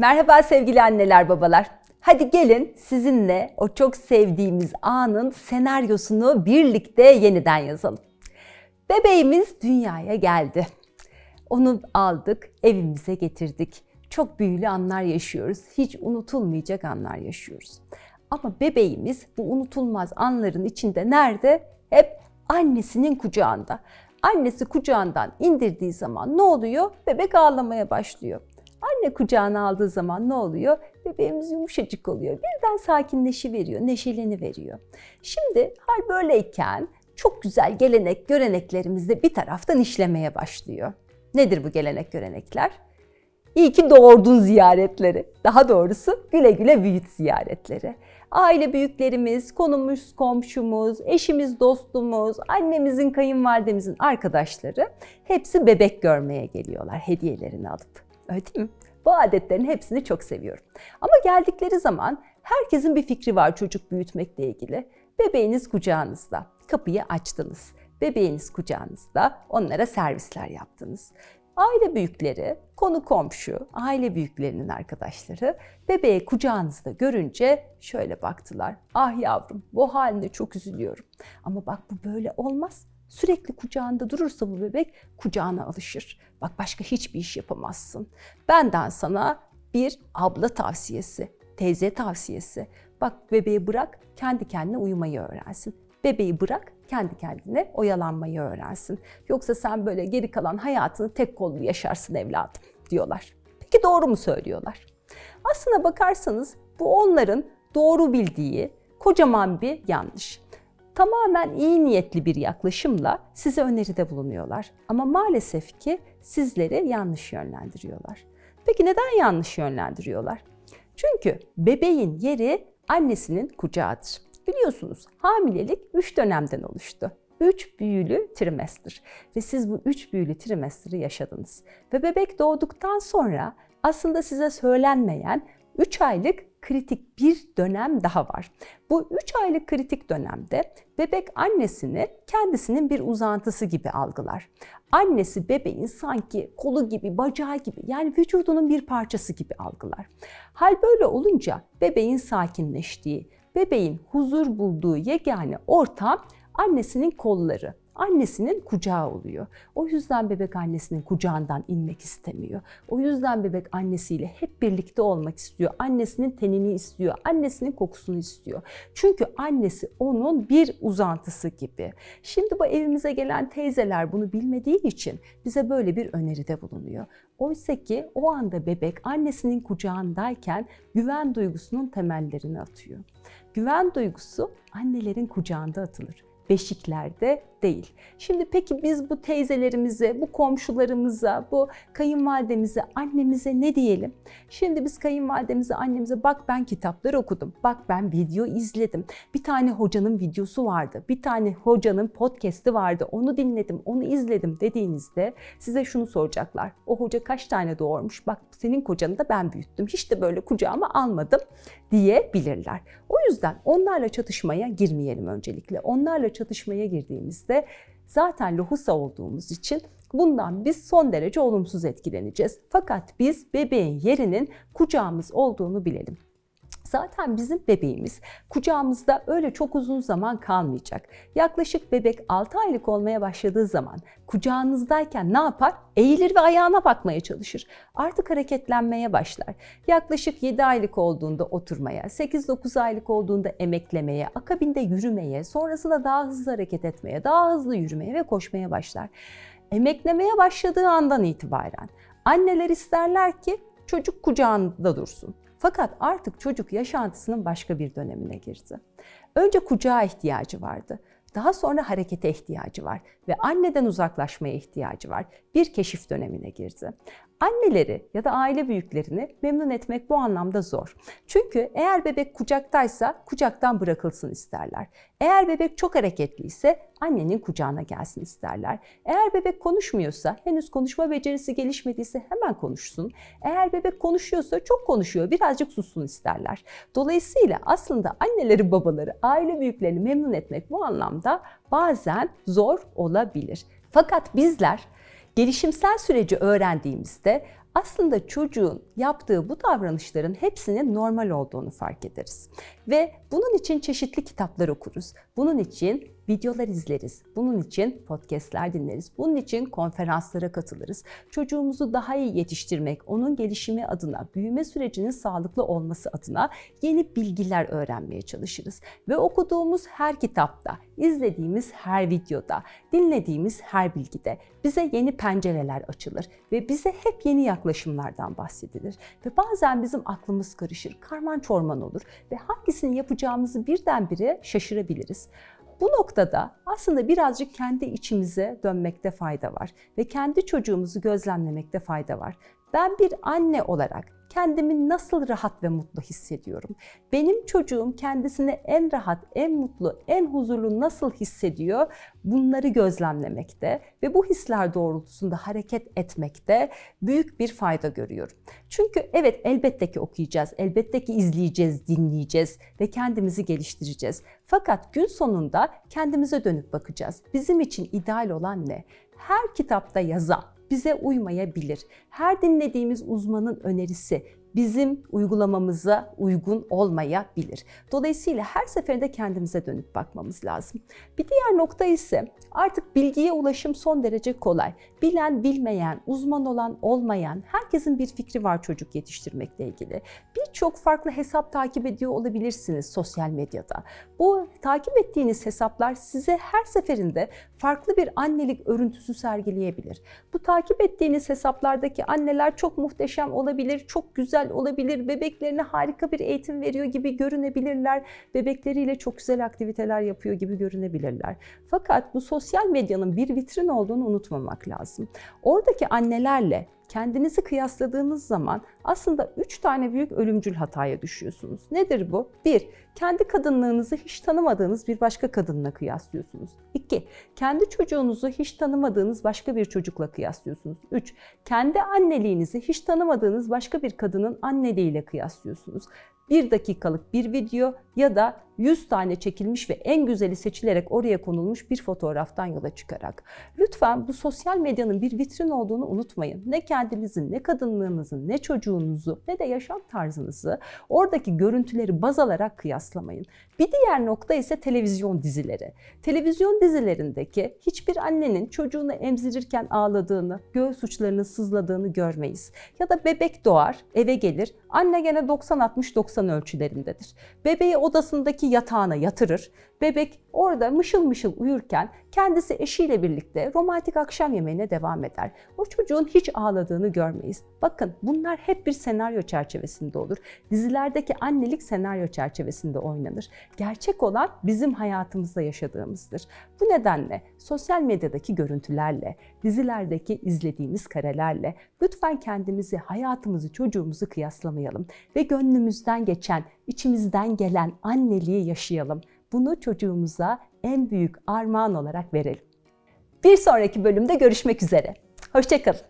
Merhaba sevgili anneler babalar. Hadi gelin sizinle o çok sevdiğimiz anın senaryosunu birlikte yeniden yazalım. Bebeğimiz dünyaya geldi. Onu aldık, evimize getirdik. Çok büyülü anlar yaşıyoruz. Hiç unutulmayacak anlar yaşıyoruz. Ama bebeğimiz bu unutulmaz anların içinde nerede? Hep annesinin kucağında. Annesi kucağından indirdiği zaman ne oluyor? Bebek ağlamaya başlıyor. Anne kucağına aldığı zaman ne oluyor? Bebeğimiz yumuşacık oluyor. Birden sakinleşiveriyor, neşeleni veriyor. Şimdi hal böyleyken çok güzel gelenek, göreneklerimiz de bir taraftan işlemeye başlıyor. Nedir bu gelenek, görenekler? İyi ki doğurdun ziyaretleri. Daha doğrusu güle güle büyüt ziyaretleri. Aile büyüklerimiz, konumuz, komşumuz, eşimiz, dostumuz, annemizin, kayınvalidemizin arkadaşları hepsi bebek görmeye geliyorlar hediyelerini alıp. Öyle değil mi? Bu adetlerin hepsini çok seviyorum. Ama geldikleri zaman herkesin bir fikri var çocuk büyütmekle ilgili. Bebeğiniz kucağınızda. Kapıyı açtınız. Bebeğiniz kucağınızda. Onlara servisler yaptınız. Aile büyükleri, konu komşu, aile büyüklerinin arkadaşları bebeği kucağınızda görünce şöyle baktılar. Ah yavrum bu haline çok üzülüyorum. Ama bak bu böyle olmaz. Sürekli kucağında durursa bu bebek kucağına alışır. Bak başka hiçbir iş yapamazsın. Benden sana bir abla tavsiyesi, teyze tavsiyesi. Bak bebeği bırak kendi kendine uyumayı öğrensin. Bebeği bırak kendi kendine oyalanmayı öğrensin. Yoksa sen böyle geri kalan hayatını tek kollu yaşarsın evladım diyorlar. Peki doğru mu söylüyorlar? Aslına bakarsanız bu onların doğru bildiği kocaman bir yanlış tamamen iyi niyetli bir yaklaşımla size öneride bulunuyorlar. Ama maalesef ki sizleri yanlış yönlendiriyorlar. Peki neden yanlış yönlendiriyorlar? Çünkü bebeğin yeri annesinin kucağıdır. Biliyorsunuz hamilelik 3 dönemden oluştu. 3 büyülü trimester ve siz bu 3 büyülü trimesteri yaşadınız. Ve bebek doğduktan sonra aslında size söylenmeyen 3 aylık kritik bir dönem daha var. Bu 3 aylık kritik dönemde bebek annesini kendisinin bir uzantısı gibi algılar. Annesi bebeğin sanki kolu gibi, bacağı gibi yani vücudunun bir parçası gibi algılar. Hal böyle olunca bebeğin sakinleştiği, bebeğin huzur bulduğu yegane ortam annesinin kolları annesinin kucağı oluyor. O yüzden bebek annesinin kucağından inmek istemiyor. O yüzden bebek annesiyle hep birlikte olmak istiyor. Annesinin tenini istiyor, annesinin kokusunu istiyor. Çünkü annesi onun bir uzantısı gibi. Şimdi bu evimize gelen teyzeler bunu bilmediği için bize böyle bir öneride bulunuyor. Oysa ki o anda bebek annesinin kucağındayken güven duygusunun temellerini atıyor. Güven duygusu annelerin kucağında atılır beşiklerde değil. Şimdi peki biz bu teyzelerimize, bu komşularımıza, bu kayınvalidemize, annemize ne diyelim? Şimdi biz kayınvalidemize, annemize bak ben kitaplar okudum, bak ben video izledim. Bir tane hocanın videosu vardı, bir tane hocanın podcast'i vardı, onu dinledim, onu izledim dediğinizde size şunu soracaklar. O hoca kaç tane doğurmuş? Bak senin kocanı da ben büyüttüm, hiç de böyle kucağıma almadım diyebilirler. O yüzden onlarla çatışmaya girmeyelim öncelikle. Onlarla çatışmaya girdiğimizde zaten lohusa olduğumuz için bundan biz son derece olumsuz etkileneceğiz. Fakat biz bebeğin yerinin kucağımız olduğunu bilelim. Zaten bizim bebeğimiz kucağımızda öyle çok uzun zaman kalmayacak. Yaklaşık bebek 6 aylık olmaya başladığı zaman kucağınızdayken ne yapar? Eğilir ve ayağına bakmaya çalışır. Artık hareketlenmeye başlar. Yaklaşık 7 aylık olduğunda oturmaya, 8-9 aylık olduğunda emeklemeye, akabinde yürümeye, sonrasında daha hızlı hareket etmeye, daha hızlı yürümeye ve koşmaya başlar. Emeklemeye başladığı andan itibaren anneler isterler ki çocuk kucağında dursun. Fakat artık çocuk yaşantısının başka bir dönemine girdi. Önce kucağa ihtiyacı vardı. Daha sonra harekete ihtiyacı var ve anneden uzaklaşmaya ihtiyacı var. Bir keşif dönemine girdi. Anneleri ya da aile büyüklerini memnun etmek bu anlamda zor. Çünkü eğer bebek kucaktaysa kucaktan bırakılsın isterler. Eğer bebek çok hareketliyse annenin kucağına gelsin isterler. Eğer bebek konuşmuyorsa, henüz konuşma becerisi gelişmediyse hemen konuşsun. Eğer bebek konuşuyorsa çok konuşuyor, birazcık sussun isterler. Dolayısıyla aslında anneleri, babaları, aile büyüklerini memnun etmek bu anlamda bazen zor olabilir. Fakat bizler gelişimsel süreci öğrendiğimizde aslında çocuğun yaptığı bu davranışların hepsinin normal olduğunu fark ederiz. Ve bunun için çeşitli kitaplar okuruz. Bunun için videolar izleriz. Bunun için podcastler dinleriz. Bunun için konferanslara katılırız. Çocuğumuzu daha iyi yetiştirmek, onun gelişimi adına, büyüme sürecinin sağlıklı olması adına yeni bilgiler öğrenmeye çalışırız. Ve okuduğumuz her kitapta, izlediğimiz her videoda, dinlediğimiz her bilgide bize yeni pencereler açılır ve bize hep yeni yaklaşımlardan bahsedilir. Ve bazen bizim aklımız karışır, karman çorman olur ve hangisini yapacağımızı birdenbire şaşırabiliriz. Bu noktada aslında birazcık kendi içimize dönmekte fayda var ve kendi çocuğumuzu gözlemlemekte fayda var. Ben bir anne olarak kendimi nasıl rahat ve mutlu hissediyorum? Benim çocuğum kendisini en rahat, en mutlu, en huzurlu nasıl hissediyor? Bunları gözlemlemekte ve bu hisler doğrultusunda hareket etmekte büyük bir fayda görüyorum. Çünkü evet elbette ki okuyacağız, elbette ki izleyeceğiz, dinleyeceğiz ve kendimizi geliştireceğiz. Fakat gün sonunda kendimize dönüp bakacağız. Bizim için ideal olan ne? Her kitapta yazan bize uymayabilir. Her dinlediğimiz uzmanın önerisi bizim uygulamamıza uygun olmayabilir. Dolayısıyla her seferinde kendimize dönüp bakmamız lazım. Bir diğer nokta ise artık bilgiye ulaşım son derece kolay. Bilen, bilmeyen, uzman olan, olmayan herkesin bir fikri var çocuk yetiştirmekle ilgili. Birçok farklı hesap takip ediyor olabilirsiniz sosyal medyada. Bu takip ettiğiniz hesaplar size her seferinde farklı bir annelik örüntüsü sergileyebilir. Bu takip ettiğiniz hesaplardaki anneler çok muhteşem olabilir, çok güzel olabilir, bebeklerine harika bir eğitim veriyor gibi görünebilirler, bebekleriyle çok güzel aktiviteler yapıyor gibi görünebilirler. Fakat bu sosyal medyanın bir vitrin olduğunu unutmamak lazım. Oradaki annelerle kendinizi kıyasladığınız zaman aslında üç tane büyük ölümcül hataya düşüyorsunuz. Nedir bu? Bir, kendi kadınlığınızı hiç tanımadığınız bir başka kadınla kıyaslıyorsunuz. İki, kendi çocuğunuzu hiç tanımadığınız başka bir çocukla kıyaslıyorsunuz. Üç, kendi anneliğinizi hiç tanımadığınız başka bir kadının anneliğiyle kıyaslıyorsunuz. Bir dakikalık bir video ya da 100 tane çekilmiş ve en güzeli seçilerek oraya konulmuş bir fotoğraftan yola çıkarak. Lütfen bu sosyal medyanın bir vitrin olduğunu unutmayın. Ne kendinizin, ne kadınlığınızın, ne çocuğunuzu, ne de yaşam tarzınızı oradaki görüntüleri baz alarak kıyaslamayın. Bir diğer nokta ise televizyon dizileri. Televizyon dizilerindeki hiçbir annenin çocuğunu emzirirken ağladığını, göğüs uçlarının sızladığını görmeyiz. Ya da bebek doğar, eve gelir, anne gene 90-60-90 ölçülerindedir. Bebeği odasındaki yatağına yatırır. Bebek orada mışıl mışıl uyurken kendisi eşiyle birlikte romantik akşam yemeğine devam eder. O çocuğun hiç ağladığını görmeyiz. Bakın bunlar hep bir senaryo çerçevesinde olur. Dizilerdeki annelik senaryo çerçevesinde oynanır. Gerçek olan bizim hayatımızda yaşadığımızdır. Bu nedenle sosyal medyadaki görüntülerle, dizilerdeki izlediğimiz karelerle lütfen kendimizi, hayatımızı, çocuğumuzu kıyaslamayalım ve gönlümüzden geçen, içimizden gelen anneliği yaşayalım. Bunu çocuğumuza en büyük armağan olarak verelim. Bir sonraki bölümde görüşmek üzere. Hoşçakalın.